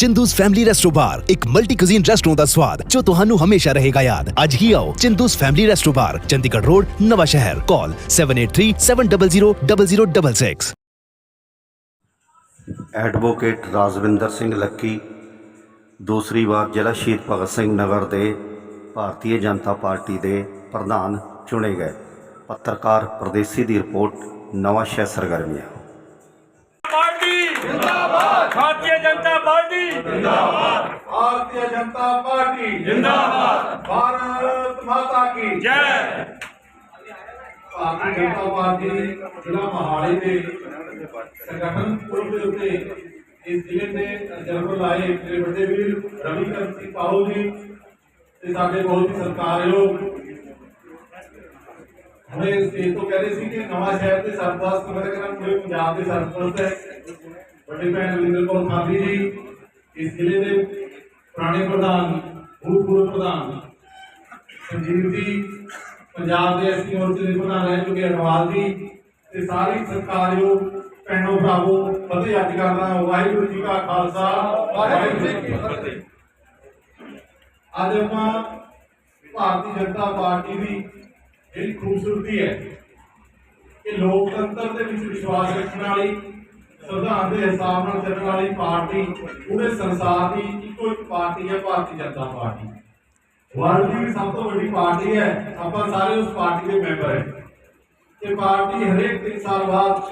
Chindus family resto ਬਾਰ ਇੱਕ multi cuisine restaurant ਦਾ ਸਵਾਦ ਜੋ ਤੁਹਾਨੂੰ ਹਮੇਸ਼ਾ ਰਹੇਗਾ ਯਾਦ। ਅੱਜ ਹੀ ਆਓ Chindus family resto bar Chandigarh road, Nawanshahr. Call 7837000066 advocate Rajwinder Singh Lucky ਦੂਸਰੀ ਵਾਰ ਜ਼ਿਲ੍ਹਾ ਸ਼ਹੀਦ ਭਗਤ ਸਿੰਘ ਨਗਰ ਦੇ ਭਾਰਤੀ ਜਨਤਾ ਪਾਰਟੀ ਦੇ ਪ੍ਰਧਾਨ ਚੁਣੇ ਗਏ। ਪੱਤਰਕਾਰ, ਪ੍ਰਦੇਸੀ ਦੀ ਰਿਪੋਰਟ, ਨਵਾਂ ਸ਼ਹਿਰ ਸਰਗਰਮੀਆਂ। भारतीय जनता पार्टी भारतीय जनता पार्टी जिंदाबाद भारत माता की जय ਭਾਰਤੀ ਜਨਤਾ ਪਾਰਟੀ ਜ਼ਿਲ੍ਹਾ ਮਹਾਲੀ ਦੇ ਸੰਗਠਨ ਪੁਰਬ ਦੇ ਉੱਤੇ ਇਸ ਜ਼ਿਲ੍ਹੇ ਦੇ ਜਨਰਲ ਲਾਏ ਮੇਰੇ ਵੱਡੇ ਵੀਰ ਰਵੀ ਕਰਨ ਸਿੰਘ ਪਾਹੂ ਜੀ ਤੇ ਸਾਡੇ ਬਹੁਤ ਹੀ ਸਤਿਕਾਰਯੋਗ ਹੁਣੇ ਸਟੇਜ ਤੋਂ ਕਹਿ ਰਹੇ ਸੀ ਕਿ ਨਵਾਂ ਸ਼ਹਿਰ ਦੇ ਸਰਪ੍ਰਸਤ ਮੇਰੇ ਕਹਿੰਦਾ ਪੂਰੇ ਪੰਜਾਬ ਦੇ ਸਰਪ੍ਰਸਤ ਹੈ ਵੱਡੇ ਭੈਣ ਰਵਿੰਦਰ ਕੌਰ ਖਾਦੀ ਜੀ ਇਸ ਜ਼ਿਲ੍ਹੇ ਦੇ ਪੁਰਾਣੇ ਪ੍ਰਧਾਨ ਭੂਤਪੂਰਵ ਪ੍ਰਧਾਨ ਸੰਜੀਵ ਜੀ, ਪੰਜਾਬ ਦੇ ਐਸਪੀ ਮੋਰਚੇ ਦੇ ਪ੍ਰਧਾਨ ਰਹਿ ਚੁੱਕੇ ਅਨਵਾਲ ਜੀ ਤੇ ਸਾਰੇ ਸਤਿਕਾਰਯੋਗ ਭੈਣੋ ਭਰਾਵੋ, ਫਤਿਹ ਅੱਜ ਕਰਦਾ ਵਾਹਿਗੁਰੂ ਜੀ ਕਾ ਖਾਲਸਾ, ਵਾਹਿਗੁਰੂ ਜੀ ਕੀ ਫਤਿਹ। ਅੱਜ ਆਪਾਂ ਭਾਰਤੀ ਜਨਤਾ ਪਾਰਟੀ ਦੀ ਜਿਹੜੀ ਖੂਬਸੂਰਤੀ ਹੈ ਕਿ ਲੋਕਤੰਤਰ ਦੇ ਵਿੱਚ ਵਿਸ਼ਵਾਸ ਰੱਖਣ ਵਾਲੀ ਸੰਵਿਧਾਨ ਦੇ ਹਿਸਾਬ ਨਾਲ ਚੱਲਣ ਵਾਲੀ ਪਾਰਟੀ, ਪੂਰੇ ਸੰਸਾਰ ਦੀ ਇੱਕੋ ਇੱਕ ਪਾਰਟੀ ਹੈ, ਭਾਰਤੀ ਜਨਤਾ ਪਾਰਟੀ। ਵਰਲਡ ਦੀ ਸਭ ਤੋਂ ਵੱਡੀ ਪਾਰਟੀ ਹੈ, ਆਪਾਂ ਸਾਰੇ ਉਸ ਪਾਰਟੀ ਦੇ ਮੈਂਬਰ ਹੈ। ਇਹ ਪਾਰਟੀ ਹਰੇਕ 3 ਸਾਲ ਬਾਅਦ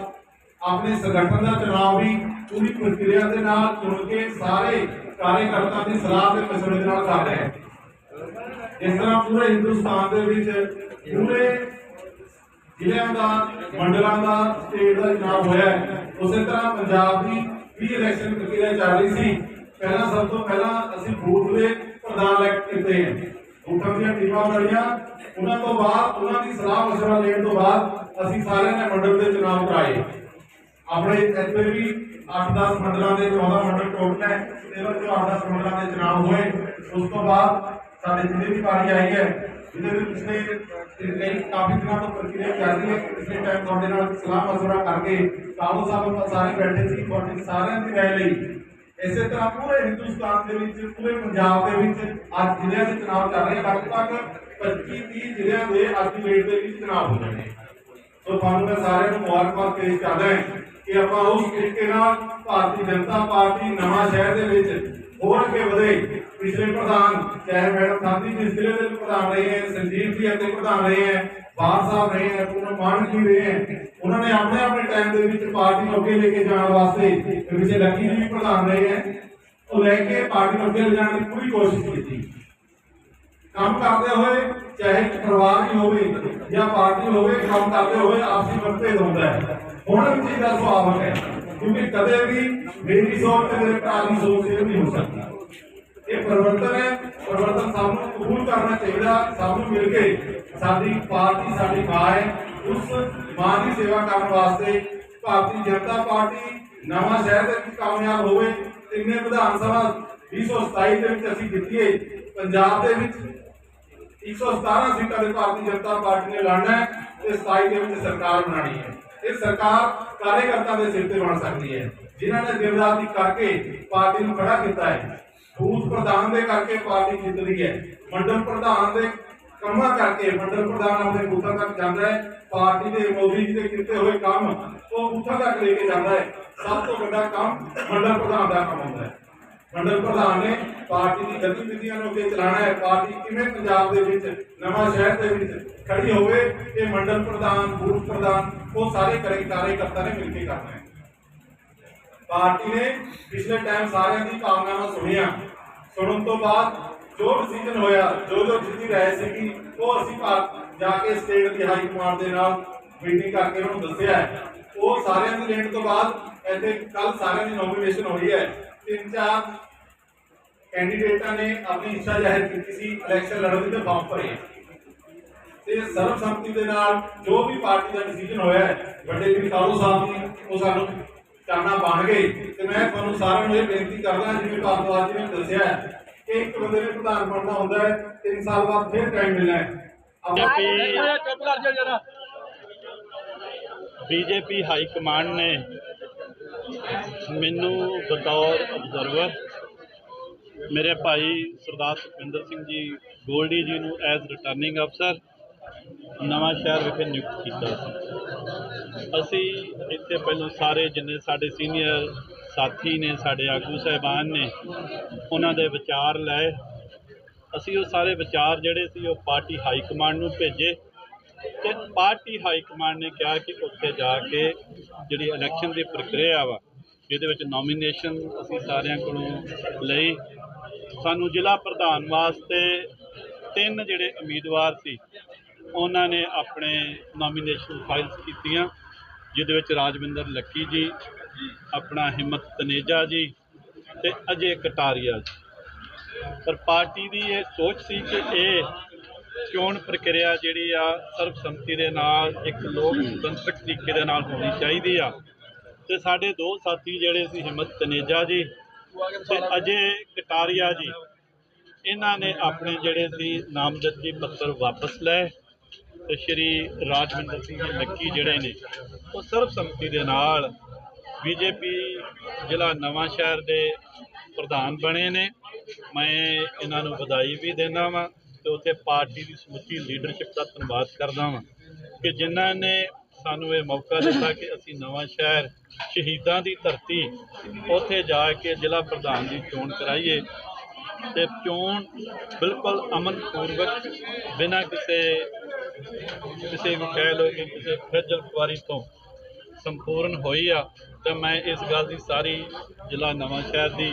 ਆਪਣੇ ਸੰਗਠਨ ਦਾ ਚੁਣਾਵ ਵੀ, ਪੂਰੀ ਪ੍ਰਕਿਰਿਆ ਦੇ ਨਾਲ ਚੁਣ ਕੇ ਸਾਰੇ ਕਾਰਜਕਰਤਾ ਦੀ ਸਲਾਹ ਤੇ ਮਸ਼ਵਰੇ ਨਾਲ ਕਰ ਰਿਹਾ ਹੈ। ਇਸ ਤਰ੍ਹਾਂ ਪੂਰੇ ਹਿੰਦੁਸਤਾਨ ਦੇ ਵਿੱਚ ਪੂਰੇ ਜ਼ਿਲ੍ਹਿਆਂ ਦਾ, ਮੰਡਲਾਂ ਦਾ ਸਟੇਟ ਦਾ ਚੁਣਾਵ ਹੋਇਆ ਉਸੇ ਤਰ੍ਹਾਂ ਪੰਜਾਬ ਦੀ ਵੀ ਇਲੈਕਸ਼ਨ ਪ੍ਰਕਿਰਿਆ ਚੱਲ ਰਹੀ ਸੀ। ਪਹਿਲਾਂ ਸਭ ਤੋਂ ਪਹਿਲਾਂ ਅਸੀਂ ਬੂਥ ਦੇ ਪ੍ਰਧਾਨ ਇਲੈਕਟ ਕੀਤੇ ਹੈ। ਬੂਥਾਂ ਦੀਆਂ ਟੀਮਾਂ ਬਣੀਆਂ। ਉਹਨਾਂ ਤੋਂ ਬਾਅਦ, ਉਹਨਾਂ ਦੀ ਸਲਾਹ ਮਸ਼ਵਰਾ ਲੈਣ ਤੋਂ ਬਾਅਦ ਅਸੀਂ ਸਾਰਿਆਂ ਨੇ ਮੰਡਲ ਦੇ ਚੁਣਾਵ ਕਰਾਏ। ਆਪਣੇ ਇੱਥੇ ਵੀ 8-10 ਮੰਡਲਾਂ ਦੇ 14 ਮੰਡਲ ਟੋਟਲ ਹੈ ਇਹਦੇ ਵਿੱਚ 8-10 ਮੰਡਲਾਂ ਦੇ ਚੁਣਾਵ ਹੋਏ। ਉਸ ਤੋਂ ਬਾਅਦ ਸਾਡੇ ਜ਼ਿਲ੍ਹੇ ਦੀ ਵਾਰੀ ਆਈ ਹੈ ਜਿਹਦੇ ਵਿੱਚ ਪਿਛਲੇ ਕਈ ਕਾਫੀ ਦਿਨਾਂ ਤੋਂ ਪ੍ਰਕਿਰਿਆ ਚੱਲ ਰਹੀ ਹੈ। ਪਿਛਲੇ ਟਾਈਮ ਤੁਹਾਡੇ ਨਾਲ ਸਲਾਹ ਮਸ਼ਵਰਾ ਕਰਕੇ ਕਾਬੂ ਸਾਹਿਬ ਆਪਾਂ ਸਾਰੇ ਬੈਠੇ ਸੀ, ਤੁਹਾਡੇ ਸਾਰਿਆਂ ਦੀ ਰਾਏ ਲਈ। ਇਸੇ ਤਰ੍ਹਾਂ ਪੂਰੇ ਹਿੰਦੁਸਤਾਨ ਦੇ ਵਿੱਚ, ਪੂਰੇ ਪੰਜਾਬ ਦੇ ਵਿੱਚ ਅੱਜ ਜ਼ਿਲ੍ਹਿਆਂ ਦੇ ਚੁਣਾਵ ਚੱਲ ਰਹੇ ਲਗਭਗ 25-30 ਜ਼ਿਲ੍ਹਿਆਂ ਦੇ ਅੱਜ ਦੀ ਡੇਟ ਦੇ ਵਿੱਚ ਚੁਣਾਵ ਹੋ ਜਾਣੇ ਸੋ ਤੁਹਾਨੂੰ ਮੈਂ ਸਾਰਿਆਂ ਨੂੰ ਮੁਬਾਰਕਬਾਦ ਪੇਸ਼ ਕਰਦਾ ਕਿ ਆਪਾਂ ਉਸ ਤਰੀਕੇ ਨਾਲ ਭਾਰਤੀ ਜਨਤਾ ਪਾਰਟੀ ਨਵਾਂ ਸ਼ਹਿਰ ਦੇ ਵਿੱਚ ਹੋਰ ਅੱਗੇ ਵਧੇ। ਪਿਛਲੇ ਪ੍ਰਧਾਨ ਚਾਹੇ ਮੈਡਮ ਗਾਂਧੀ ਜੀ ਜ਼ਿਲ੍ਹੇ ਦੇ ਪ੍ਰਧਾਨ ਰਹੇ ਹੈ, ਸੰਜੀਵ ਜੀ ਅਤੇ ਪ੍ਰਧਾਨ ਰਹੇ ਹੈ ਬਾਦ ਸਾਹਿਬ ਰਹੇ ਹੈ ਪੂਨਮ ਮਾਨ ਜੀ ਰਹੇ ਹੈ। ਉਹਨਾਂ ਨੇ ਆਪਣੇ ਆਪਣੇ ਟਾਈਮ ਦੇ ਵਿੱਚ ਪਾਰਟੀ ਨੂੰ ਅੱਗੇ ਲੈ ਕੇ ਜਾਣ ਵਾਸਤੇ ਤੇ ਲੱਕੀ ਜੀ ਵੀ ਪ੍ਰਧਾਨ ਰਹੇ ਹੈ। ਉਹ ਲੈ ਕੇ ਪਾਰਟੀ ਨੂੰ ਅੱਗੇ ਲਿਜਾਣ ਦੀ ਪੂਰੀ ਕੋਸ਼ਿਸ਼ ਕੀਤੀ। ਕੰਮ ਕਰਦੇ ਹੋਏ, ਚਾਹੇ ਪਰਿਵਾਰ ਹੀ ਹੋਵੇ ਜਾਂ ਪਾਰਟੀ ਹੋਵੇ, ਕੰਮ ਕਰਦੇ ਹੋਏ ਆਪਸੀ ਮਤਭੇਦ ਹੁੰਦਾ ਹੈ। ਹੁਣ ਵੀ ਚੀਜ਼ ਦਾ ਸੁਭਾਵਕ ਹੈ ਕਿਉਂਕਿ ਕਦੇ ਵੀ ਮੇਰੀ ਸੋਚ ਤੇ ਮੇਰੇ ਭਰਾ ਦੀ ਸੋਚ ਇਹ ਨਹੀਂ ਹੋ ਸਕਦੀ। ਇਹ ਪਰਿਵਰਤਨ ਹੈ, ਪਰਿਵਰਤਨ ਸਾਨੂੰ ਕਬੂਲ ਕਰਨਾ ਚਾਹੀਦਾ ਸਾਨੂੰ ਮਿਲ ਕੇ ਸਾਡੀ ਪਾਰਟੀ, ਸਾਡੀ ਮਾਂ ਹੈ। ਉਸ ਮਾਂ ਦੀ ਸੇਵਾ ਕਰਨ ਵਾਸਤੇ ਭਾਰਤੀ ਜਨਤਾ ਪਾਰਟੀ ਨਵਾਂ ਸ਼ਹਿਰ ਦੇ ਵਿੱਚ ਕਾਮਯਾਬ ਹੋਵੇ, ਤਿੰਨੇ ਵਿਧਾਨ ਸਭਾ 2027 ਦੇ ਵਿੱਚ ਅਸੀਂ ਜਿੱਤੀਏ, ਪੰਜਾਬ ਦੇ ਵਿੱਚ 117 ਸੀਟਾਂ ਦੇ ਭਾਰਤੀ ਜਨਤਾ ਪਾਰਟੀ ਨੇ ਲੜਨਾ ਹੈ ਤੇ 27 ਦੇ ਵਿੱਚ ਸਰਕਾਰ ਬਣਾਉਣੀ ਹੈ। ਇਹ ਸਰਕਾਰ ਕਾਰਜਕਰਤਾ ਦੇ ਸਿਰ ਤੇ ਬਣ ਸਕਦੀ ਹੈ। ਜਿਨ੍ਹਾਂ ਨੇ ਦਿਨ ਰਾਤ ਕਰਕੇ ਪਾਰਟੀ ਨੂੰ ਖੜਾ ਕੀਤਾ ਹੈ। ਬੂਥ ਪ੍ਰਧਾਨ ਦੇ ਕਰਕੇ ਪਾਰਟੀ ਜਿੱਤਦੀ ਹੈ। ਮੰਡਲ ਪ੍ਰਧਾਨ ਦੇ ਕੰਮਾਂ ਕਰਕੇ ਮੰਡਲ ਪ੍ਰਧਾਨ ਆਪਣੇ ਬੂਥਾਂ ਤੱਕ ਜਾਂਦਾ ਹੈ। ਪਾਰਟੀ ਦੇ ਮੋਦੀ ਜੀ ਦੇ ਕੀਤੇ ਹੋਏ ਕੰਮ, ਉਹ ਬੂਥਾਂ ਤੱਕ ਲੈ ਕੇ ਜਾਂਦਾ ਹੈ। ਸਭ ਤੋਂ ਵੱਡਾ ਕੰਮ ਮੰਡਲ ਪ੍ਰਧਾਨ ਦਾ ਕੰਮ ਹੁੰਦਾ ਹੈ। ਮੰਡਲ ਪ੍ਰਧਾਨ ਨੇ ਪਾਰਟੀ ਦੀ ਗਤੀਵਿਧੀਆਂ ਨੂੰ ਅੱਗੇ ਚਲਾਉਣਾ ਹੈ। ਪਾਰਟੀ ਕਿਵੇਂ ਪੰਜਾਬ ਦੇ ਵਿੱਚ, ਨਵਾਂ ਸ਼ਹਿਰ ਦੇ ਵਿੱਚ ਖੜੀ ਹੋਵੇ, ਇਹ ਮੰਡਲ ਪ੍ਰਧਾਨ, ਬੂਥ ਪ੍ਰਧਾਨ, ਉਹ ਸਾਰੇ ਕਰੇ ਕਾਰਜਕਰਤਾ ਨੇ ਮਿਲ ਕੇ ਕਰਨਾ ਹੈ। ਪਾਰਟੀ ਨੇ ਪਿਛਲੇ ਟਾਈਮ ਸਾਰਿਆਂ ਦੀ ਭਾਵਨਾਵਾਂ ਸੁਣੀਆਂ। ਸੁਣਨ ਤੋਂ ਬਾਅਦ ਜੋ ਡਿਸੀਜਨ ਹੋਇਆ, ਜੋ ਜੋ ਜਿੱਤੀ ਰਾਏ ਸੀਗੀ, ਉਹ ਅਸੀਂ ਭਾਰਤ ਜਾ ਕੇ ਸਟੇਟ ਦੀ ਹਾਈ ਕਮਾਂਡ ਦੇ ਨਾਲ ਮੀਟਿੰਗ ਕਰਕੇ ਉਹਨਾਂ ਨੂੰ ਦੱਸਿਆ ਹੈ। ਉਹ ਸਾਰਿਆਂ ਦੀ ਲੈਣ ਤੋਂ ਬਾਅਦ ਇੱਥੇ ਕੱਲ ਸਾਰਿਆਂ ਦੀ ਨੋਮੀਨੇਸ਼ਨ ਹੋਈ ਹੈ। ਤਿੰਨ ਚਾਰ ਕੈਂਡੀਡੇਟਾਂ ਨੇ ਆਪਣੀ ਇੱਛਾ ਜ਼ਾਹਿਰ ਕੀਤੀ ਸੀ ਇਲੈਕਸ਼ਨ ਲੜਨ ਦੀ ਤੇ ਫਾਰਮ ਭਰੇ। ਤੇ ਸਰਬਸੰਮਤੀ ਦੇ ਨਾਲ ਜੋ ਵੀ ਪਾਰਟੀ ਦਾ ਡਿਸੀਜਨ ਹੋਇਆ ਹੈ, ਵੱਡੇ ਵੀ ਕਾਲੂ ਸਾਹਿਬ ਨੇ, ਉਹ ਸਾਨੂੰ ਕਰਨਾ ਬਣ ਗਏ। ਤੇ ਮੈਂ ਤੁਹਾਨੂੰ ਸਾਰਿਆਂ ਨੂੰ ਇਹ ਬੇਨਤੀ ਕਰਦਾ, ਜਿਵੇਂ ਭਾਰਤਵਾਦ ਜੀ ਨੇ ਦੱਸਿਆ ਕਿ ਇੱਕ ਬੰਦੇ ਨੇ ਪ੍ਰਧਾਨ ਬਣਨਾ ਹੁੰਦਾ ਹੈ 3 ਸਾਲ ਬਾਅਦ ਫਿਰ ਟਾਈਮ ਮਿਲਣਾ ਹੈ। ਬੀਜੇਪੀ ਹਾਈ ਕਮਾਂਡ ਨੇ ਮੈਨੂੰ ਬਤੌਰ ਅਬਜ਼ਰਵਰ ਮੇਰੇ ਭਾਈ ਸਰਦਾਰ ਸੁਖਵਿੰਦਰ ਸਿੰਘ ਜੀ ਗੋਲਡੀ ਜੀ ਨੂੰ ਐਜ਼ ਰਿਟਰਨਿੰਗ ਅਫਸਰ ਨਵਾਂ ਸ਼ਹਿਰ ਵਿਖੇ ਨਿਯੁਕਤ ਕੀਤਾ ਸੀ। ਅਸੀਂ ਇੱਥੇ ਪਹਿਲਾਂ ਸਾਰੇ ਜਿੰਨੇ ਸਾਡੇ ਸੀਨੀਅਰ ਸਾਥੀ ਨੇ, ਸਾਡੇ ਆਗੂ ਸਾਹਿਬਾਨ ਨੇ, ਉਹਨਾਂ ਦੇ ਵਿਚਾਰ ਲਏ। ਅਸੀਂ ਉਹ ਸਾਰੇ ਵਿਚਾਰ ਜਿਹੜੇ ਸੀ ਉਹ ਪਾਰਟੀ ਹਾਈ ਕਮਾਂਡ ਨੂੰ ਭੇਜੇ। ਤੇ ਪਾਰਟੀ ਹਾਈ ਕਮਾਂਡ ਨੇ ਕਿਹਾ ਕਿ ਉੱਥੇ ਜਾ ਕੇ ਜਿਹੜੀ ਇਲੈਕਸ਼ਨ ਦੀ ਪ੍ਰਕਿਰਿਆ ਵਾ ਜਿਹਦੇ ਵਿੱਚ ਨੋਮੀਨੇਸ਼ਨ ਅਸੀਂ ਸਾਰਿਆਂ ਕੋਲੋਂ ਲਈ। ਸਾਨੂੰ ਜ਼ਿਲ੍ਹਾ ਪ੍ਰਧਾਨ ਵਾਸਤੇ ਤਿੰਨ ਜਿਹੜੇ ਉਮੀਦਵਾਰ ਸੀ, ਉਹਨਾਂ ਨੇ ਆਪਣੇ ਨੋਮੀਨੇਸ਼ਨ ਫਾਈਲ ਕੀਤੀਆਂ, ਜਿਹਦੇ ਵਿੱਚ ਰਾਜਵਿੰਦਰ ਲੱਕੀ ਜੀ, ਆਪਣਾ ਹਿੰਮਤ ਤਨੇਜਾ ਜੀ ਤੇ ਅਜੇ ਕਟਾਰੀਆ ਜੀ। ਪਰ ਪਾਰਟੀ ਦੀ ਇਹ ਸੋਚ ਸੀ ਕਿ ਇਹ ਚੋਣ ਪ੍ਰਕਿਰਿਆ ਜਿਹੜੀ ਆ ਸਰਬਸੰਮਤੀ ਦੇ ਨਾਲ ਇੱਕ ਲੋਕ ਸੁਤੰਤਰ ਤਰੀਕੇ ਦੇ ਨਾਲ ਹੋਣੀ ਚਾਹੀਦੀ ਆ। ਤੇ ਸਾਡੇ ਦੋ ਸਾਥੀ ਜਿਹੜੇ ਸੀ, ਹਿੰਮਤ ਤਨੇਜਾ ਜੀ ਤੇ ਅਜੇ ਕਟਾਰੀਆ ਜੀ, ਇਹਨਾਂ ਨੇ ਆਪਣੇ ਜਿਹੜੇ ਸੀ ਨਾਮਜ਼ਦਗੀ ਪੱਤਰ ਵਾਪਸ ਲਏ ਤੇ ਸ਼੍ਰੀ ਰਾਜਵਿੰਦਰ ਸਿੰਘ ਲੱਕੀ ਜਿਹੜੇ ਨੇ, ਉਹ ਸਰਬਸੰਮਤੀ ਦੇ ਨਾਲ ਬੀਜੇਪੀ ਜ਼ਿਲ੍ਹਾ ਨਵਾਂ ਸ਼ਹਿਰ ਦੇ ਪ੍ਰਧਾਨ ਬਣੇ ਨੇ। ਮੈਂ ਇਹਨਾਂ ਨੂੰ ਵਧਾਈ ਵੀ ਦਿੰਦਾ ਵਾਂ। ਤੇ ਉੱਥੇ ਪਾਰਟੀ ਦੀ ਸਮੁੱਚੀ ਲੀਡਰਸ਼ਿਪ ਦਾ ਧੰਨਵਾਦ ਕਰਦਾ ਵਾਂ ਕਿ ਜਿਨ੍ਹਾਂ ਨੇ ਸਾਨੂੰ ਇਹ ਮੌਕਾ ਦਿੱਤਾ ਕਿ ਅਸੀਂ ਨਵਾਂ ਸ਼ਹਿਰ ਸ਼ਹੀਦਾਂ ਦੀ ਧਰਤੀ ਉੱਥੇ ਜਾ ਕੇ ਜ਼ਿਲ੍ਹਾ ਪ੍ਰਧਾਨ ਦੀ ਚੋਣ ਕਰਾਈਏ ਤੇ ਚੋਣ ਬਿਲਕੁਲ ਅਮਨ ਪੂਰਵਕ ਬਿਨਾਂ ਕਿਸੇ ਕਿਸੇ ਵੀ ਕਹਿ ਲਓ ਕਿ ਕਿਸੇ ਖੱਜਲ ਖੁਆਰੀ ਤੋਂ ਸੰਪੂਰਨ ਹੋਈ ਆ ਤਾਂ ਮੈਂ ਇਸ ਗੱਲ ਦੀ ਸਾਰੀ ਜ਼ਿਲ੍ਹਾ ਨਵਾਂ ਸ਼ਹਿਰ ਦੀ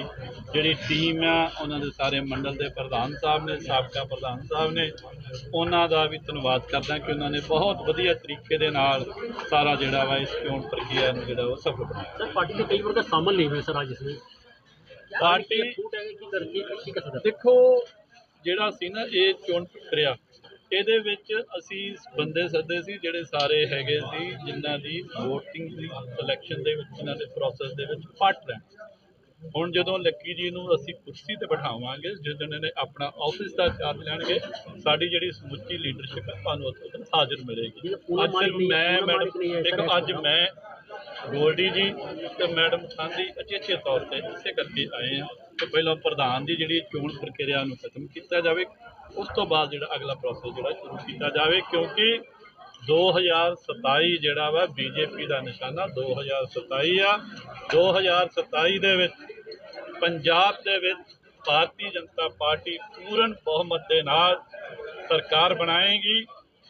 ਜਿਹੜੀ ਟੀਮ ਆ ਉਹਨਾਂ ਦੇ ਸਾਰੇ ਮੰਡਲ ਦੇ ਪ੍ਰਧਾਨ ਸਾਹਿਬ ਨੇ ਸਾਬਕਾ ਪ੍ਰਧਾਨ ਸਾਹਿਬ ਨੇ ਉਹਨਾਂ ਦਾ ਵੀ ਧੰਨਵਾਦ ਕਰਦਾ ਕਿ ਉਹਨਾਂ ਨੇ ਬਹੁਤ ਵਧੀਆ ਤਰੀਕੇ ਦੇ ਨਾਲ ਸਾਰਾ ਜਿਹੜਾ ਵਾ ਇਸ ਚੋਣ ਪ੍ਰਕਿਰਿਆ ਨੂੰ ਜਿਹੜਾ ਉਹ ਸਫਲ ਬਣਾਇਆ। ਸਰ ਪਾਰਟੀ ਦੇ ਕਈ ਵਰਗ ਸ਼ਾਮਲ ਨਹੀਂ ਹੋਏ ਸਰ ਅੱਜ ਇਸ ਪਾਰਟੀ ਦੇਖੋ ਜਿਹੜਾ ਸੀ ਨਾ ਇਹ ਚੋਣ ਪ੍ਰਕਿਰਿਆ ਇਹਦੇ ਵਿੱਚ ਅਸੀਂ ਬੰਦੇ ਸੱਦੇ ਸੀ ਜਿਹੜੇ ਸਾਰੇ ਹੈਗੇ ਸੀ ਜਿਨ੍ਹਾਂ ਦੀ VOTING ਦੀ ਇਲੈਕਸ਼ਨ ਦੇ ਵਿੱਚ ਇਹਨਾਂ ਦੇ ਪ੍ਰੋਸੈਸ ਦੇ ਵਿੱਚ ਪਾਰਟ ਲੈਣ ਹੁਣ ਜਦੋਂ ਲੱਕੀ ਜੀ ਨੂੰ ਅਸੀਂ ਕੁਰਸੀ ਤੇ ਬਿਠਾਵਾਂਗੇ ਜਿਸ ਦਿਨ ਇਹਨੇ ਆਪਣਾ ਆਫਿਸ ਦਾ ਚਾਰਜ ਲੈਣਗੇ ਸਾਡੀ ਜਿਹੜੀ ਸਮੁੱਚੀ ਲੀਡਰਸ਼ਿਪ ਹੈ ਤੁਹਾਨੂੰ ਉੱਥੇ ਹਾਜ਼ਰ ਮਿਲੇਗੀ। ਅੱਜ ਸਿਰਫ ਮੈਂ ਮੈਡਮ ਸਰ, ਅੱਜ ਮੈਂ ਗੋਲਡੀ ਜੀ ਤੇ ਮੈਡਮ ਖਾਂਦੀ ਅਚੇਚੇ ਤੌਰ ਤੇ ਇਸੇ ਕਰਕੇ ਆਏ ਆ ਕਿ ਪਹਿਲਾਂ ਪ੍ਰਧਾਨ ਦੀ ਜਿਹੜੀ ਚੋਣ ਪ੍ਰਕਿਰਿਆ ਨੂੰ ਖਤਮ ਕੀਤਾ ਜਾਵੇ, ਉਸ ਤੋਂ ਬਾਅਦ ਜਿਹੜਾ ਅਗਲਾ ਪ੍ਰੋਸੈਸ ਜਿਹੜਾ ਸ਼ੁਰੂ ਕੀਤਾ ਜਾਵੇ, ਕਿਉਂਕਿ 2027 ਜਿਹੜਾ ਵਾ ਬੀਜੇਪੀ ਦਾ ਨਿਸ਼ਾਨਾ 2027 ਆ। 2027 ਦੇ ਵਿੱਚ ਪੰਜਾਬ ਦੇ ਵਿੱਚ ਭਾਰਤੀ ਜਨਤਾ ਪਾਰਟੀ ਪੂਰਨ ਬਹੁਮਤ ਦੇ ਨਾਲ ਸਰਕਾਰ ਬਣਾਏਗੀ।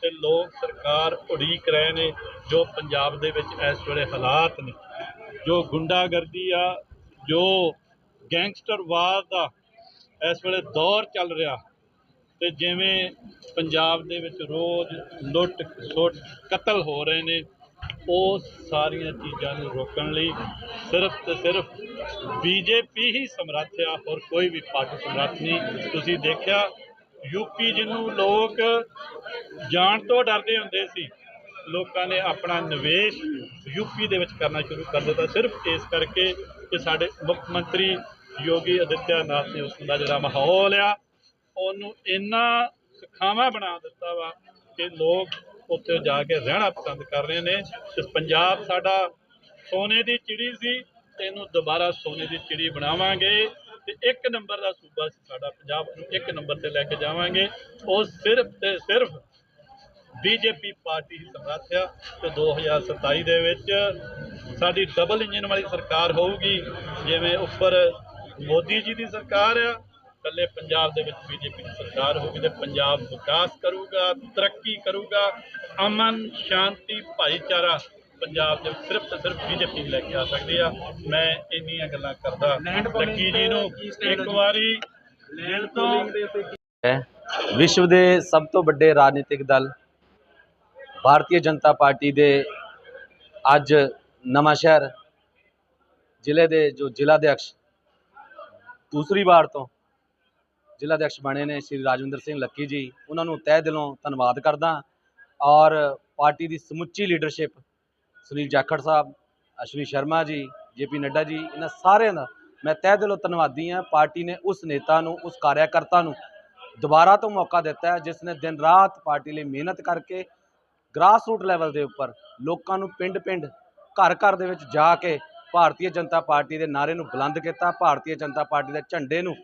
ਤੇ ਲੋਕ ਸਰਕਾਰ ਉਡੀਕ ਰਹੇ ਨੇ ਜੋ ਪੰਜਾਬ ਦੇ ਵਿੱਚ ਇਸ ਵੇਲੇ ਹਾਲਾਤ ਨੇ। ਜੋ ਗੁੰਡਾਗਰਦੀ ਆ, ਜੋ ਗੈਂਗਸਟਰਵਾਦ ਦਾ ਇਸ ਵੇਲੇ ਦੌਰ ਚੱਲ ਰਿਹਾ। ਤੇ ਜਿਵੇਂ ਪੰਜਾਬ ਦੇ ਵਿੱਚ ਰੋਜ਼ ਲੁੱਟ ਖਸੁੱਟ ਕਤਲ ਹੋ ਰਹੇ ਨੇ, ਉਹ ਸਾਰੀਆਂ ਚੀਜ਼ਾਂ ਨੂੰ ਰੋਕਣ ਲਈ ਸਿਰਫ ਤੇ ਸਿਰਫ ਬੀਜੇਪੀ ਹੀ ਸਮਰੱਥ ਆ, ਹੋਰ ਕੋਈ ਵੀ ਪਾਰਟੀ ਸਮਰੱਥ ਨਹੀਂ। ਤੁਸੀਂ ਦੇਖਿਆ ਯੂਪੀ ਜਿਹਨੂੰ ਲੋਕ ਜਾਣ ਤੋਂ ਡਰਦੇ ਹੁੰਦੇ ਸੀ, ਲੋਕਾਂ ਨੇ ਆਪਣਾ ਨਿਵੇਸ਼ ਯੂਪੀ ਦੇ ਵਿੱਚ ਕਰਨਾ ਸ਼ੁਰੂ ਕਰ ਦਿੱਤਾ। ਸਿਰਫ ਇਸ ਕਰਕੇ ਕਿ ਸਾਡੇ ਮੁੱਖ ਮੰਤਰੀ ਯੋਗੀ ਆਦਿੱਤਿਆਨਾਥ ਨੇ ਉਸ ਦਾ ਜਿਹੜਾ ਮਾਹੌਲ ਆ, ਉਹਨੂੰ ਇੰਨਾ ਸੁਖਾਵਾਂ ਬਣਾ ਦਿੱਤਾ ਵਾ ਕਿ ਲੋਕ ਉੱਥੇ ਜਾ ਕੇ ਰਹਿਣਾ ਪਸੰਦ ਕਰ ਰਹੇ ਨੇ। ਤੇ ਪੰਜਾਬ ਸਾਡਾ ਸੋਨੇ ਦੀ ਚਿੜੀ ਸੀ, ਤੇ ਇਹਨੂੰ ਦੁਬਾਰਾ ਸੋਨੇ ਦੀ ਚਿੜੀ ਬਣਾਵਾਂਗੇ। ਤੇ ਇੱਕ ਨੰਬਰ ਦਾ ਸੂਬਾ ਸੀ ਸਾਡਾ ਪੰਜਾਬ ਨੂੰ ਇੱਕ ਨੰਬਰ ਤੇ ਲੈ ਕੇ ਜਾਵਾਂਗੇ। ਉਹ ਸਿਰਫ ਤੇ ਸਿਰਫ ਬੀਜੇਪੀ ਪਾਰਟੀ ਹੀ ਸਮਰੱਥ ਆ ਤੇ 2027 ਦੇ ਵਿੱਚ ਸਾਡੀ ਡਬਲ ਇੰਜਨ ਵਾਲੀ ਸਰਕਾਰ ਹੋਊਗੀ, ਜਿਵੇਂ ਉੱਪਰ ਮੋਦੀ ਜੀ ਦੀ ਸਰਕਾਰ ਆ ਕੱਲੇ ਪੰਜਾਬ ਦੇ ਵਿੱਚ ਬੀਜੇਪੀ ਦੀ ਸਰਕਾਰ ਹੋਊਗੀ ਤੇ ਪੰਜਾਬ ਵਿਕਾਸ ਕਰੂਗਾ, ਤਰੱਕੀ ਕਰੂਗਾ, ਅਮਨ, ਸ਼ਾਂਤੀ, ਭਾਈਚਾਰਾ ਪੰਜਾਬ ਦੇ ਸਿਰਫ ਤੇ ਸਿਰਫ ਬੀਜੇਪੀ ਲੈ ਕੇ ਆ ਸਕਦੀ ਆ। ਮੈਂ ਇੰਨੀਆਂ ਗੱਲਾਂ ਕਰਦਾ। ਲੱਕੀ ਜੀ ਨੂੰ ਇੱਕ ਵਾਰੀ ਦਿਲ ਤੋਂ ਵਿਸ਼ਵ ਦੇ ਸਭ ਤੋਂ ਵੱਡੇ ਰਾਜਨੀਤਿਕ ਦਲ ਭਾਰਤੀ ਜਨਤਾ ਪਾਰਟੀ ਦੇ ਅੱਜ ਨਵਾਂ ਸ਼ਹਿਰ ਜ਼ਿਲ੍ਹੇ ਦੇ ਜੋ ਜ਼ਿਲ੍ਹਾ ਅਧਿਕਸ਼ ਦੂਸਰੀ ਵਾਰ ਤੋਂ ਜ਼ਿਲ੍ਹਾ ਅਧਿਕਸ਼ ਬਣੇ ਨੇ ਸ਼੍ਰੀ ਰਾਜਵਿੰਦਰ ਸਿੰਘ ਲੱਕੀ ਜੀ। ਉਹਨਾਂ ਨੂੰ ਤਹਿ ਦਿਲੋਂ ਧੰਨਵਾਦ ਕਰਦਾ ਔਰ ਪਾਰਟੀ ਦੀ ਸਮੁੱਚੀ ਲੀਡਰਸ਼ਿਪ ਸੁਨੀਲ ਜਾਖੜ ਸਾਹਿਬ, ਅਸ਼ਵਨੀ ਸ਼ਰਮਾ ਜੀ ਜੇਪੀ ਨੱਡਾ ਜੀ, ਇਹਨਾਂ ਸਾਰਿਆਂ ਦਾ ਮੈਂ ਤਹਿ ਦਿਲੋਂ ਧੰਨਵਾਦੀ ਹਾਂ। ਪਾਰਟੀ ਨੇ ਉਸ ਨੇਤਾ ਨੂੰ, ਉਸ ਕਾਰਿਆਕਰਤਾ ਨੂੰ ਦੁਬਾਰਾ ਤੋਂ ਮੌਕਾ ਦਿੱਤਾ ਹੈ, ਜਿਸ ਨੇ ਦਿਨ ਰਾਤ ਪਾਰਟੀ ਲਈ ਮਿਹਨਤ ਕਰਕੇ ਗ੍ਰਾਸ ਰੂਟ ਲੈਵਲ ਦੇ ਉੱਪਰ ਲੋਕਾਂ ਨੂੰ ਪਿੰਡ-ਪਿੰਡ, ਘਰ-ਘਰ ਦੇ ਵਿੱਚ ਜਾ ਕੇ ਭਾਰਤੀ ਜਨਤਾ ਪਾਰਟੀ ਦੇ ਨਾਰੇ ਨੂੰ ਬੁਲੰਦ ਕੀਤਾ, ਭਾਰਤੀ ਜਨਤਾ ਪਾਰਟੀ ਦੇ ਝੰਡੇ ਨੂੰ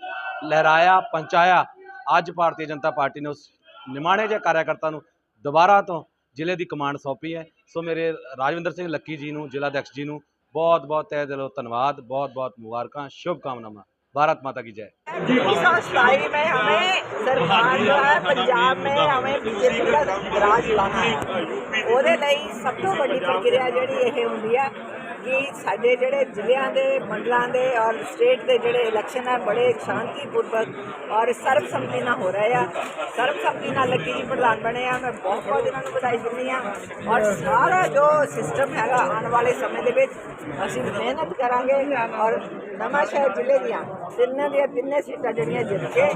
ਲਹਿਰਾਇਆ, ਪਹੁੰਚਾਇਆ। ਅੱਜ ਭਾਰਤੀ ਜਨਤਾ ਪਾਰਟੀ ਨੇ ਉਸ ਨਿਮਾਣੇ ਜਿਹੇ ਕਾਰਿਆਕਰਤਾ ਨੂੰ ਦੁਬਾਰਾ ਤੋਂ ਜ਼ਿਲ੍ਹੇ ਦੀ ਕਮਾਂਡ ਸੌਂਪੀ ਹੈ ਸੋ ਮੇਰੇ ਰਾਜਵਿੰਦਰ ਸਿੰਘ ਲੱਕੀ ਜੀ ਨੂੰ ਜ਼ਿਲ੍ਹਾ ਅਧਿਕਸ਼ ਜੀ ਨੂੰ ਬਹੁਤ ਬਹੁਤ ਤਹਿ ਦਿਲੋਂ ਧੰਨਵਾਦ ਬਹੁਤ ਬਹੁਤ ਮੁਬਾਰਕਾਂ ਸ਼ੁਭ ਕਾਮਨਾਵਾਂ भारत माता की जय उन्नीस सौ सताई में हमें सरकार जो है पंजाब में हमें बीजेपी का राज लाना है ਉਹਦੇ ਲਈ ਸਭ ਤੋਂ ਵੱਡੀ ਪ੍ਰਕਿਰਿਆ ਜਿਹੜੀ ਇਹ ਹੁੰਦੀ ਹੈ ਕਿ ਸਾਡੇ ਜਿਹੜੇ ਜ਼ਿਲ੍ਹਿਆਂ ਦੇ, ਮੰਡਲਾਂ ਦੇ ਔਰ ਸਟੇਟ ਦੇ ਜਿਹੜੇ ਇਲੈਕਸ਼ਨ ਹੈ ਬੜੇ ਸ਼ਾਂਤੀਪੂਰਵਕ ਔਰ ਸਰਬਸੰਮਤੀ ਨਾਲ ਹੋ ਰਹੇ ਆ। ਸਰਬਸੰਮਤੀ ਨਾਲ ਲੱਕੀ ਜੀ ਪ੍ਰਧਾਨ ਬਣੇ ਆ। ਮੈਂ ਬਹੁਤ ਬਹੁਤ ਇਹਨਾਂ ਨੂੰ ਵਧਾਈ ਦਿੰਦੀ ਆ। ਔਰ ਸਾਰਾ ਜੋ ਸਿਸਟਮ ਹੈਗਾ ਆਉਣ ਵਾਲੇ ਸਮੇਂ ਦੇ ਵਿੱਚ, ਅਸੀਂ ਮਿਹਨਤ ਕਰਾਂਗੇ ਔਰ ਨਵਾਂ ਸ਼ਹਿਰ ਜ਼ਿਲ੍ਹੇ ਦੀਆਂ ਤਿੰਨਾਂ ਦੀਆਂ ਤਿੰਨੇ ਸੀਟਾਂ ਜਿਹੜੀਆਂ ਜਿੱਤ ਕੇ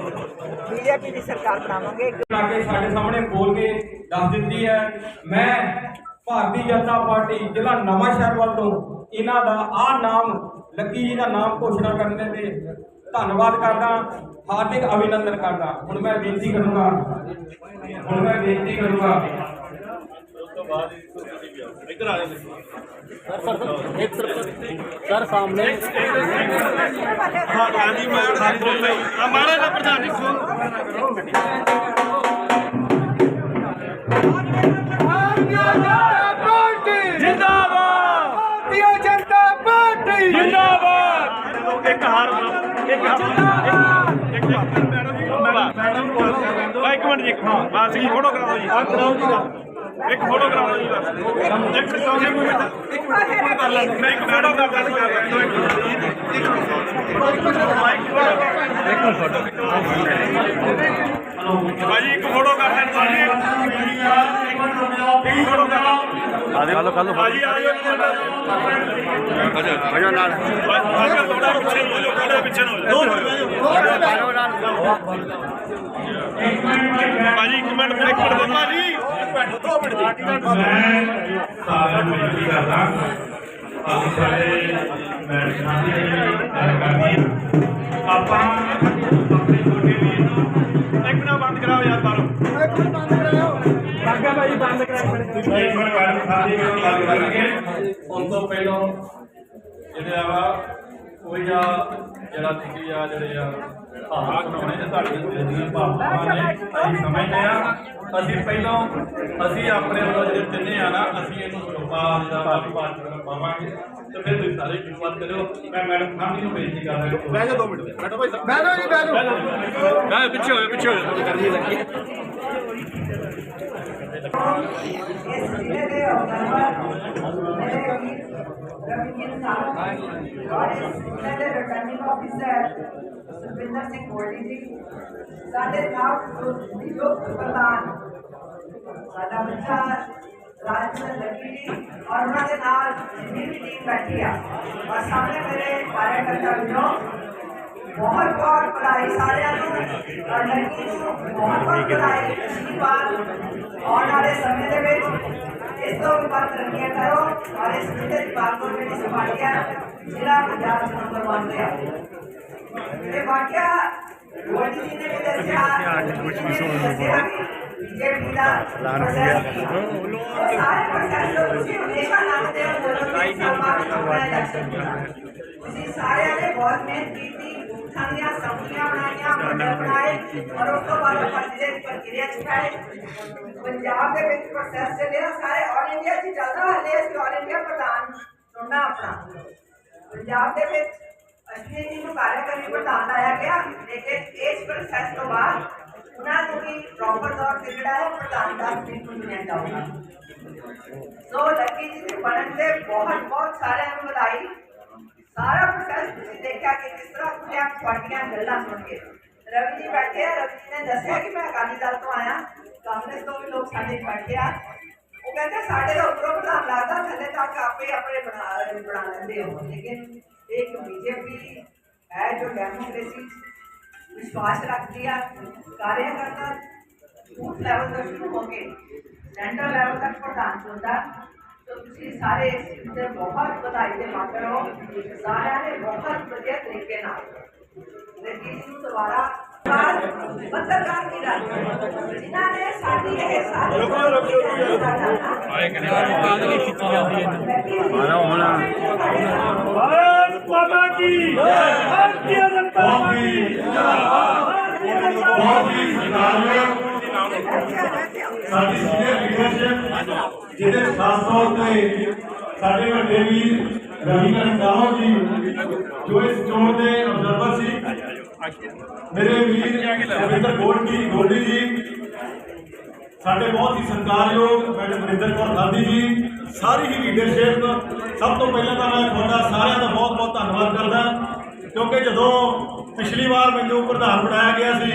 ਬੀਜੇਪੀ ਦੀ ਸਰਕਾਰ ਬਣਾਵਾਂਗੇ। ਕੇ ਸਾਡੇ ਸਾਹਮਣੇ ਬੋਲ ਕੇ ਦੱਸ ਦਿੱਤੀ ਹੈ, ਮੈਂ ਭਾਰਤੀ ਜਨਤਾ ਪਾਰਟੀ ਜ਼ਿਲ੍ਹਾ ਨਵਾਂ ਸ਼ਹਿਰ ਵੱਲ ਇਹਨਾਂ ਦਾ ਆਹ ਨਾਮ ਲੱਕੀ ਜੀ ਦਾ ਨਾਮ ਘੋਸ਼ਣਾ ਕਰਨ ਦੇ ਤੇ ਧੰਨਵਾਦ ਕਰਦਾ ਹਾਰਦਿਕ ਅਭਿਨੰਦਨ ਕਰਦਾ। ਹੁਣ ਮੈਂ ਬੇਨਤੀ ਕਰੂੰਗਾ ਹੁਣ ਮੈਂ ਬੇਨਤੀ ਕਰੂੰਗਾ। ਇਧਰ ਆ ਜਾਓ ਸਰ ਸਰ ਇੱਕ ਤਰਫ ਸਰ ਸਾਹਮਣੇ ਹਾਂ ਗਾਂਧੀ ਮਾਰ ਦਾ ਪ੍ਰਧਾਨ ਜੀ ਸੁਣ ਜਿੰਦਾਬਾਦ ਇੱਕ ਹਾਰ ਇੱਕ ਇੱਕ ਮੈਡਮ ਇੱਕ ਮਿੰਟ ਜੀ। ਹਾਂ ਬਸ ਜੀ ਫੋਟੋ ਕਰਾ ਦਿਓ ਜੀ ਆ ਕਰਾਓ ਜੀ। ਇੱਕ ਫੋਟੋ ਕਰਾ ਦਿਓ ਜੀ। ਬਸ। ਇੱਕ ਸੌਂਗੇ ਕੋਈ ਇੱਕ ਫੋਟੋ ਕਰ ਲੈਂਦੇ ਮੈਂ ਇੱਕ ਫੋਟੋ ਦਾ ਗੱਲ ਕਰ ਲੈਂਦਾ ਭਾਜੀ ਇੱਕ ਫੋਟੋ ਕਰ ਲੈਣ ਭਾਜੀ ਇੱਕ ਫੋਟੋ ਕਰ। ਲਓ ਕੱਲ ਕੱਲ ਭਾਜੀ ਆ ਜਾਓ ਵਜੋ ਨਾਲ ਥੋੜਾ ਪਿੱਛੇ ਹੋ ਜਾਓ ਥੋੜਾ ਪਿੱਛੇ ਹੋ ਜਾਓ ਭਾਜੀ ਇੱਕ ਮਿੰਟ ਇੱਕ ਮਿੰਟ ਦੇ ਭਾਜੀ ਦੋ ਮਿੰਟ ਦੀ ਸਾਰਿਆਂ ਨੂੰ ਬੇਨਤੀ ਕਰਦਾ ਅਸੀਂ ਸਾਰੇ ਮੈਡਮਾਂ ਦੀ ਗੱਲ ਕਰਨੀ ਆਪਾਂ ਆਪਣੇ ਛੋਟੇ ਵੀਰ ਨੂੰ ਇੱਕ ਨਾ ਬੰਦ ਕਰਾਓ ਯਾਰ ਬਾਹਰੋਂ ਇੱਕ ਮਿੰਟ ਮੈਡਮ ਸਾਡੀ ਨਾਲ ਗੱਲ ਕਰਾਂਗੇ ਉਸ ਤੋਂ ਪਹਿਲਾਂ ਜਿਹੜੇ ਆ ਕੋਈ ਆ ਜਿਹੜਾ ਤੁਸੀਂ ਆ ਜਿਹੜੇ ਆ ਭਾਵਨਾ ਬਣਾਉਣੇ ਨੇ ਤੁਹਾਡੀ ਦਿਲ ਦੀਆਂ ਭਾਵਨਾਵਾਂ ਨੇ ਅਸੀਂ ਸਮਝਦੇ ਆ ਅਸੀਂ ਪਹਿਲਾਂ ਅਸੀਂ ਆਪਣੇ ਵੱਲੋਂ ਜਿਹੜੇ ਤਿੰਨੇ ਆ ਨਾ ਅਸੀਂ ਇਹਨੂੰ ਚੋਪਾ ਦਾ ਬਾਕੀ ਪਾਠ ਪਾਵਾਂਗੇ। ਤੇ ਫਿਰ ਤੁਸੀਂ ਸਾਰੇ ਸ਼ੁਰੂਆਤ ਕਰਿਓ। ਮੈਂ ਮੈਡਮ ਖਾਨੀ ਨੂੰ ਬੇਨਤੀ ਕਰਦਾ ਬਹਿ ਜਾ 2 ਮਿੰਟ। ਬੈਠੋ ਭਾਈ ਸਾਹਿਬ। ਬੈਠੋ ਜੀ ਬੈਠੋ ਮੈਂ ਪਿੱਛੇ ਹੋਇਓ ਪਿੱਛੇ ਹੋਇਓ ਕਰਨੀ ਲੱਗੀ ਇਸ ਦੇ ਦੇ ਰਿਟਰਨਿੰਗ ਆਫੀਸਰ ਸੁਖਵਿੰਦਰ ਸਿੰਘ ਗੋਲਡੀ ਜੀ ਸਾਡੇ ਨਾਲ ਲੋਕ ਪ੍ਰਧਾਨ ਸਾਡਾ ਬੱਚਾ ਰਾਜਨ ਲੱਕੀ ਜੀ ਔਰ ਉਹਨਾਂ ਦੇ ਨਾਲ ਜਿੰਨੀ ਵੀ ਟੀਮ ਬੈਠੀ ਆ ਔਰ ਸਾਹਮਣੇ ਮੇਰੇ ਕਾਰਜਕਰਤਾ ਵਿੱਚੋਂ ਬਹੁਤ ਬਹੁਤ ਵਧਾਈ ਸਾਰਿਆਂ ਨੂੰ ਔਰ ਲੱਕੀ ਨੂੰ ਬਹੁਤ ਬਹੁਤ ਵਧਾਈ ਅਸ਼ੀਰਵਾਦ ਆਉਣ ਵਾਲੇ ਸਮੇਂ ਦੇ ਵਿੱਚ ਇਸ ਤੋਂ ਵੀ ਵੱਧ ਤਰੱਕੀਆਂ ਕਰੋ ਔਰ ਇਸ ਜ਼ਿਲ੍ਹੇ ਦੀ ਬਾਗਪੁਰ ਵਿੱਚ ਸੰਭਾਲਿਆ ਜ਼ਿਲ੍ਹਾ ਪੰਜਾਬ ਚ ਨੰਬਰ 1 ਤੇ ਆਓ ਇਹ ਵਾਕਿਆ ਗੋਲਡੀ ਜੀ ਨੇ ਵੀ ਦੱਸਿਆ ਬੀਜੇਪੀ ਦਾ ਐਲਾਨ ਹੋ ਗਿਆ ਸਾਰੇ ਪ੍ਰੋਸੈਸ ਨੂੰ ਤੁਸੀਂ ਹਮੇਸ਼ਾ ਲੰਘਦੇ ਹੋ ਜਦੋਂ ਵੀ ਸਮਾਂ ਆਪਣਾ ਇਲੈਕਸ਼ਨ ਤੁਸੀਂ ਸਾਰਿਆਂ ਨੇ ਬਹੁਤ ਮਿਹਨਤ ਕੀਤੀ ਸਾਰੀਆਂ ਸੰਖਿਆ ਬਣਾਈਆਂ ਮੰਡਲ ਬਣਾਏ ਔਰ ਉਸ ਤੋਂ ਬਾਅਦ ਆਪਾਂ ਜਿਹੜੇ ਦੀ ਪ੍ਰਕਿਰਿਆ ਚੁਕਾਏ ਪੰਜਾਬ ਦੇ ਵਿੱਚ ਪ੍ਰੋਸੈਸ ਚੱਲਿਆ ਸਾਰੇ ਆਲ ਇੰਡੀਆ 'ਚ ਚੱਲਦਾ ਹਲੇ ਅਸੀਂ ਆਲ ਇੰਡੀਆ ਪ੍ਰਧਾਨ ਚੁਣਨਾ ਆਪਣਾ ਪੰਜਾਬ ਦੇ ਵਿੱਚ ਅਸ਼ਵਨੀ ਜੀ ਨੂੰ ਕਾਰਜਕਾਰੀ ਪ੍ਰਧਾਨ ਲਾਇਆ ਗਿਆ ਲੇਕਿਨ ਇਸ ਪ੍ਰੋਸੈਸ ਤੋਂ ਬਾਅਦ ਉਹਨਾਂ ਨੂੰ ਵੀ ਪ੍ਰੋਪਰ ਤੌਰ ਤੇ ਜਿਹੜਾ ਹੈ ਪ੍ਰਧਾਨ ਦਾ ਸਟੇਟ ਨੂੰ ਚੁਣਿਆ ਜਾਊਗਾ ਸੋ ਲੱਕੀ ਜੀ ਦੇ ਬਣਨ ਤੇ ਬਹੁਤ ਬਹੁਤ ਸਾਰਿਆਂ ਨੂੰ ਵਧਾਈ ਸਾਰਾ ਪ੍ਰੋਸੈਸ ਤੁਸੀਂ ਦੇਖਿਆ ਕਿ ਕਿਸ ਤਰ੍ਹਾਂ ਖੁੱਲਿਆ ਪਾਰਟੀਆਂ ਗੱਲਾਂ ਸੁਣ ਕੇ। ਰਵੀ ਜੀ ਬੈਠੇ ਆ, ਰਵੀ ਜੀ ਨੇ ਦੱਸਿਆ ਕਿ ਮੈਂ ਅਕਾਲੀ ਦਲ ਤੋਂ ਆਇਆ। ਕਾਂਗਰਸ ਤੋਂ ਵੀ ਲੋਕ ਸਾਡੇ ਬੈਠੇ ਆ। ਉਹ ਕਹਿੰਦੇ ਸਾਡੇ ਦਾ ਉੱਪਰੋਂ ਪ੍ਰਧਾਨ ਲੱਗਦਾ, ਥੱਲੇ ਤੱਕ ਆਪੇ ਆਪਣੇ ਬਣਾ ਬਣਾ ਲੈਂਦੇ ਹੋ। ਲੇਕਿਨ ਇੱਕ ਬੀਜੇਪੀ ਹੈ ਜੋ ਡੈਮੋਕ੍ਰੇਸੀ ਵਿਸ਼ਵਾਸ ਰੱਖਦੀ ਆ, ਕਾਰਿਆ ਕਰਦਾ, ਬੂਥ ਲੈਵਲ ਤੋਂ ਸ਼ੁਰੂ ਹੋ ਕੇ, ਸੈਂਟਰ ਲੈਵਲ ਤੱਕ ਪ੍ਰਧਾਨ ਚੁਣਦਾ ਤੁਸੀਂ ਸਾਰੇ ਇਸ ਚੀਜ਼ ਦੇ ਬਹੁਤ ਵਧਾਈ ਦੇ ਪਾਤਰ ਹੋ ਸਾਰਿਆਂ ਨੇ ਬਹੁਤ ਵਧੀਆ ਤਰੀਕੇ ਨਾਲ ਰਣਜੀਤ ਨੂੰ ਦੁਬਾਰਾ ਪੱਤਰਕਾਰ ਦੀ ਰਾਜ ਜਿਨ੍ਹਾਂ ਨੇ ਸਾਡੀ ਇਹ ਸਾਰੀ ਆਏ ਕਿਨੇ ਕਾਗਲੀ ਖਿੱਚੀ ਜਾਂਦੀ ਹੈ ਭਾਰਤ ਮਾਤਾ ਕੀ ਭਾਰਤੀ ਜਨਤਾ ਪਾਰਟੀ ਬਹੁਤ ਹੀ ਸਤਿਕਾਰਯੋਗ ਸਾਡੀ ਸੀਨੀਅਰ ਲੀਡਰਸ਼ਿਪ ਜਿਹਦੇ ਖਾਸ ਤੌਰ ਤੇ ਸਾਡੇ ਵੱਡੇ ਵੀਰ ਰਵੀਕਰਨ ਕਾਹੋ ਜੀ, ਜੋ ਇਸ ਚੋਣ ਦੇ ਅਬਜ਼ਰਵਰ ਸੀ, ਮੇਰੇ ਵੀਰ ਰਵਿੰਦਰ ਗੋਲਡੀ ਗੋਲਡੀ ਜੀ, ਸਾਡੇ ਬਹੁਤ ਹੀ ਸਤਿਕਾਰਯੋਗ ਮੈਡਮ ਵਰਿੰਦਰ ਕੌਰ ਗਾਂਧੀ ਜੀ, ਸਾਰੀ ਹੀ ਲੀਡਰਸ਼ਿਪ ਸਭ ਤੋਂ ਪਹਿਲਾਂ ਤਾਂ ਮੈਂ ਤੁਹਾਡਾ ਸਾਰਿਆਂ ਦਾ ਬਹੁਤ ਬਹੁਤ ਧੰਨਵਾਦ ਕਰਦਾ, ਕਿਉਂਕਿ ਜਦੋਂ ਪਿਛਲੀ ਵਾਰ ਮੈਨੂੰ ਪ੍ਰਧਾਨ ਬਣਾਇਆ ਗਿਆ ਸੀ,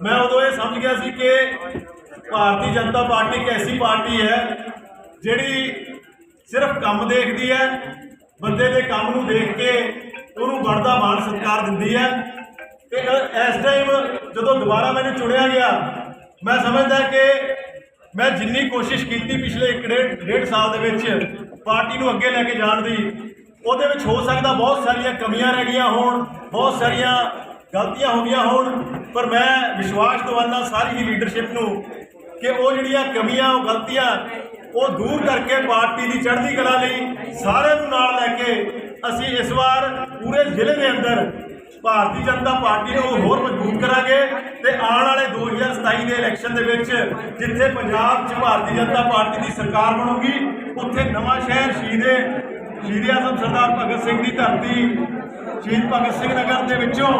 ਮੈਂ ਉਦੋਂ ਇਹ ਸਮਝ ਗਿਆ ਸੀ ਕਿ ਭਾਰਤੀ ਜਨਤਾ ਪਾਰਟੀ ਇੱਕ ਐਸੀ ਪਾਰਟੀ ਹੈ ਜਿਹੜੀ ਸਿਰਫ ਕੰਮ ਦੇਖਦੀ ਹੈ, ਬੰਦੇ ਦੇ ਕੰਮ ਨੂੰ ਦੇਖ ਕੇ ਉਹਨੂੰ ਬਣਦਾ ਮਾਣ ਸਤਿਕਾਰ ਦਿੰਦੀ ਹੈ। ਤੇ ਇਸ ਟਾਈਮ ਜਦੋਂ ਦੁਬਾਰਾ ਮੈਨੂੰ ਚੁਣਿਆ ਗਿਆ, ਮੈਂ ਸਮਝਦਾ ਕਿ ਮੈਂ ਜਿੰਨੀ ਕੋਸ਼ਿਸ਼ ਕੀਤੀ ਪਿਛਲੇ ਇੱਕ ਡੇਢ ਡੇਢ ਸਾਲ ਦੇ ਵਿੱਚ ਪਾਰਟੀ ਨੂੰ ਅੱਗੇ ਲੈ ਕੇ ਜਾਣ ਦੀ, ਉਹਦੇ ਵਿੱਚ ਹੋ ਸਕਦਾ ਬਹੁਤ ਸਾਰੀਆਂ ਕਮੀਆਂ ਰਹਿ ਗਈਆਂ ਹੋਣ, ਬਹੁਤ ਸਾਰੀਆਂ ਗਲਤੀਆਂ ਹੋ ਗਈਆਂ ਹੋਣ, ਪਰ ਮੈਂ ਵਿਸ਼ਵਾਸ ਦਿਵਾਨਾ ਸਾਰੀ ਹੀ ਲੀਡਰਸ਼ਿਪ ਨੂੰ ਕਿ ਉਹ ਜਿਹੜੀਆਂ ਕਮੀਆਂ, ਉਹ ਗਲਤੀਆਂ, ਉਹ ਦੂਰ ਕਰਕੇ ਪਾਰਟੀ ਦੀ ਚੜ੍ਹਦੀ ਕਲਾ ਲਈ ਸਾਰਿਆਂ ਨੂੰ ਨਾਲ ਲੈ ਕੇ ਅਸੀਂ ਇਸ ਵਾਰ ਪੂਰੇ ਜ਼ਿਲ੍ਹੇ ਦੇ ਅੰਦਰ ਭਾਰਤੀ ਜਨਤਾ ਪਾਰਟੀ ਨੂੰ ਹੋਰ ਮਜ਼ਬੂਤ ਕਰਾਂਗੇ ਤੇ ਆਉਣ ਵਾਲੇ 2027 ਦੇ ਇਲੈਕਸ਼ਨ ਦੇ ਵਿੱਚ ਜਿੱਥੇ ਪੰਜਾਬ 'ਚ ਭਾਰਤੀ ਜਨਤਾ ਪਾਰਟੀ ਦੀ ਸਰਕਾਰ ਬਣੂਗੀ, ਉੱਥੇ ਨਵਾਂ ਸ਼ਹਿਰ ਸ਼ਹੀਦੇ, ਸ਼ਹੀਦ ਆਜ਼ਮ ਸਰਦਾਰ ਭਗਤ ਸਿੰਘ ਦੀ ਧਰਤੀ, ਸ਼ਹੀਦ ਭਗਤ ਸਿੰਘ ਨਗਰ ਦੇ ਵਿੱਚੋਂ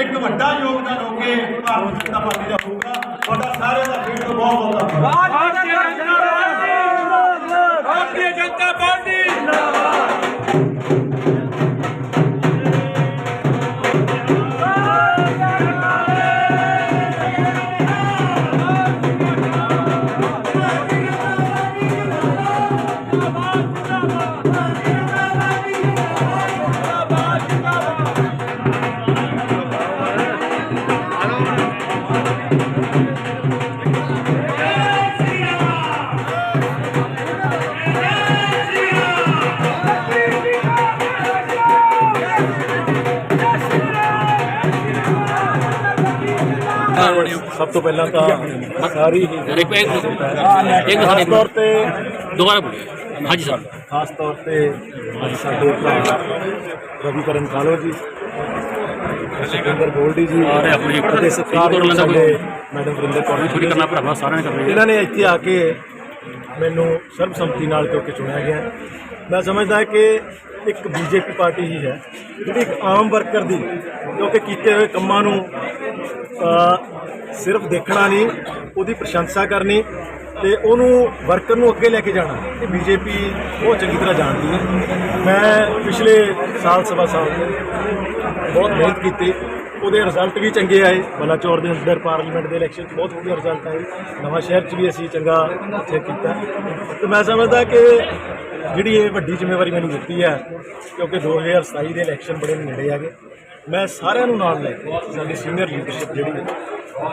ਇੱਕ ਵੱਡਾ ਯੋਗਦਾਨ ਹੋ ਕੇ ਭਾਰਤੀ ਜਨਤਾ ਪਾਰਟੀ ਦਾ ਹੋਊਗਾ। ਤੁਹਾਡਾ ਸਾਰਿਆਂ ਦਾ ਫਿਰ ਤੋਂ ਬਹੁਤ ਬਹੁਤ ਧੰਨਵਾਦ। ਭਾਰਤੀ ਜਨਤਾ ਪਾਰਟੀ। ਭਾਰਤੀ ਸਭ ਤੋਂ ਪਹਿਲਾਂ ਤਾਂ ਸਾਰੀ ਇੱਕ ਖਾਸ ਤੌਰ ਤੇ ਦੁਬਾਰਾ ਬੋਲਿਓ ਹਾਂਜੀ ਸਰ। ਖਾਸ ਤੌਰ ਤੇ ਸਾਡੇ ਭਰਾ ਰਵੀਕਰਨ ਕਾਲੋ ਜੀ ਸੁਖਿੰਦਰ ਗੋਲਡੀ ਜੀ ਅਰੇ ਆਪਣੀ ਲੈਂਦਾ ਕੋਈ। ਸਾਡੇ ਮੈਡਮ ਵਰਿੰਦਰ ਕੌਰ ਜੀ। ਥੋੜੀ ਕਰਨਾ ਭਰਾਵਾ ਸਾਰਿਆਂ ਨੇ ਕਰਨਾ ਇਹਨਾਂ ਨੇ ਇੱਥੇ ਆ ਕੇ ਮੈਨੂੰ ਸਰਬਸੰਮਤੀ ਨਾਲ ਕਿਉਂਕਿ ਚੁਣਿਆ ਗਿਆ। ਮੈਂ ਸਮਝਦਾ ਕਿ ਇੱਕ ਬੀਜੇਪੀ ਪਾਰਟੀ ਹੀ ਹੈ। ਜਿਹੜੀ ਇੱਕ ਆਮ ਵਰਕਰ ਦੀ ਕਿਉਂਕਿ ਕੀਤੇ ਹੋਏ ਕੰਮਾਂ ਨੂੰ ਸਿਰਫ ਦੇਖਣਾ ਨਹੀਂ, ਉਹਦੀ ਪ੍ਰਸ਼ੰਸਾ ਕਰਨੀ ਤੇ ਉਹਨੂੰ ਵਰਕਰ ਨੂੰ ਅੱਗੇ ਲੈ ਕੇ ਜਾਣਾ ਇਹ ਬੀਜੇਪੀ ਬਹੁਤ ਚੰਗੀ ਤਰ੍ਹਾਂ ਜਾਣਦੀ ਹੈ। ਮੈਂ ਪਿਛਲੇ ਸਾਲ, ਸਵਾ ਸਾਲ ਬਹੁਤ ਮਿਹਨਤ ਕੀਤੀ। ਉਹਦੇ ਰਿਜ਼ਲਟ ਵੀ ਚੰਗੇ ਆਏ। ਬਲਾਚੌਰ ਦੇ ਅੰਦਰ ਪਾਰਲੀਮੈਂਟ ਦੇ ਇਲੈਕਸ਼ਨ 'ਚ ਬਹੁਤ ਵਧੀਆ ਰਿਜ਼ਲਟ ਆਏ। ਨਵਾਂ ਸ਼ਹਿਰ 'ਚ ਵੀ ਅਸੀਂ ਚੰਗਾ ਇੱਥੇ ਕੀਤਾ। ਤੇ ਮੈਂ ਸਮਝਦਾ ਕਿ ਜਿਹੜੀ ਇਹ ਵੱਡੀ ਜ਼ਿੰਮੇਵਾਰੀ ਮੈਨੂੰ ਦਿੱਤੀ ਹੈ, ਕਿਉਂਕਿ 2027 ਦੇ ਇਲੈਕਸ਼ਨ ਬੜੇ ਨੇੜੇ ਆ ਗਏ। ਮੈਂ ਸਾਰਿਆਂ ਨੂੰ ਨਾਲ ਲੈ ਕੇ ਸਾਡੀ ਸੀਨੀਅਰ ਲੀਡਰਸ਼ਿਪ ਜਿਹੜੀ ਹੈ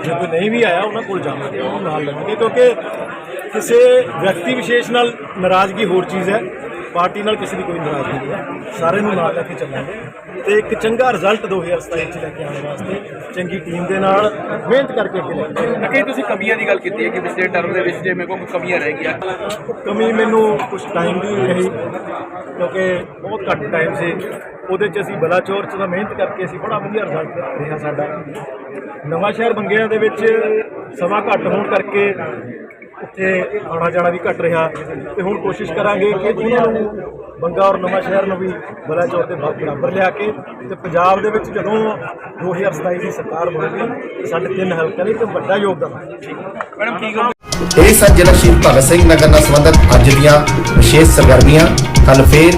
ਜੇ ਕੋਈ ਨਹੀਂ ਵੀ ਆਇਆ ਉਹਨਾਂ ਕੋਲ ਜਾਵਾਂਗੇ ਉਹਨੂੰ ਨਾਲ ਲੈਣਗੇ ਕਿਉਂਕਿ ਕਿਸੇ ਵਿਅਕਤੀ ਵਿਸ਼ੇਸ਼ ਨਾਲ ਨਾਰਾਜ਼ਗੀ ਹੋਰ ਚੀਜ਼ ਹੈ ਪਾਰਟੀ ਨਾਲ ਕਿਸੇ ਦੀ ਕੋਈ ਨਾਰਾਜ਼ਗੀ ਨਹੀਂ ਹੈ ਸਾਰੇ ਨੂੰ ਨਾਲ ਲੈ ਕੇ ਚੱਲਾਂਗੇ ਤੇ ਇੱਕ ਚੰਗਾ ਰਿਜ਼ਲਟ 2027 ਚ ਲੈ ਕੇ ਆਉਣ ਵਾਸਤੇ ਚੰਗੀ ਟੀਮ ਦੇ ਨਾਲ ਮਿਹਨਤ ਕਰਕੇ ਅੱਗੇ ਲੈ। ਕਿ ਤੁਸੀਂ ਕਮੀਆਂ ਦੀ ਗੱਲ ਕੀਤੀ ਹੈ ਕਿ ਪਿਛਲੇ ਟਰਮ ਦੇ ਵਿੱਚ ਜੇ ਮੇਰੇ ਕੋਲ ਕਮੀਆਂ ਰਹਿ ਗਈਆਂ ਕਮੀ ਮੈਨੂੰ ਕੁਝ ਟਾਈਮ ਦੀ ਰਹੀ ਕਿਉਂਕਿ ਬਹੁਤ ਘੱਟ ਟਾਈਮ ਸੀ ਉਹਦੇ ਚ ਅਸੀਂ ਬਲਾਚੌਰ ਚ ਤਾਂ ਮਿਹਨਤ ਕਰਕੇ ਅਸੀਂ ਬੜਾ ਵਧੀਆ ਰਿਜ਼ਲਟ ਰਿਹਾ ਸਾਡਾ। ਨਵਾਂ ਸ਼ਹਿਰ ਬੰਗਿਆਂ ਦੇ ਵਿੱਚ ਸਮਾਂ ਘੱਟ ਹੋਣ ਕਰਕੇ ਉੱਥੇ ਆਉਣਾ ਜਾਣਾ ਵੀ ਘੱਟ ਰਿਹਾ। ਤੇ ਹੁਣ ਕੋਸ਼ਿਸ਼ ਕਰਾਂਗੇ ਕਿ ਉਹਨਾਂ ਨੂੰ ਬੰਗਾ ਔਰ ਨਵਾਂ ਸ਼ਹਿਰ ਨੂੰ ਵੀ ਬਲਾਚੌਰ ਦੇ ਬ- ਬਰਾਬਰ ਲਿਆ ਕੇ ਤੇ ਪੰਜਾਬ ਦੇ ਵਿੱਚ ਜਦੋਂ 2027 ਦੀ ਸਰਕਾਰ ਬਣੂਗੀ ਸਾਡੇ ਤਿੰਨ ਹਲਕਿਆਂ ਲਈ ਇੱਕ ਵੱਡਾ ਯੋਗਦਾਨ। ਹੈ ਮੈਡਮ ਕੀ ਕਹੋ ਇਹ ਸਨ ਜ਼ਿਲ੍ਹਾ ਸ਼ਹੀਦ ਭਗਤ ਸਿੰਘ ਨਗਰ ਨਾਲ ਸੰਬੰਧਿਤ ਅੱਜ ਦੀਆਂ ਵਿਸ਼ੇਸ਼ ਸਰਗਰਮੀਆਂ ਕੱਲ ਫੇਰ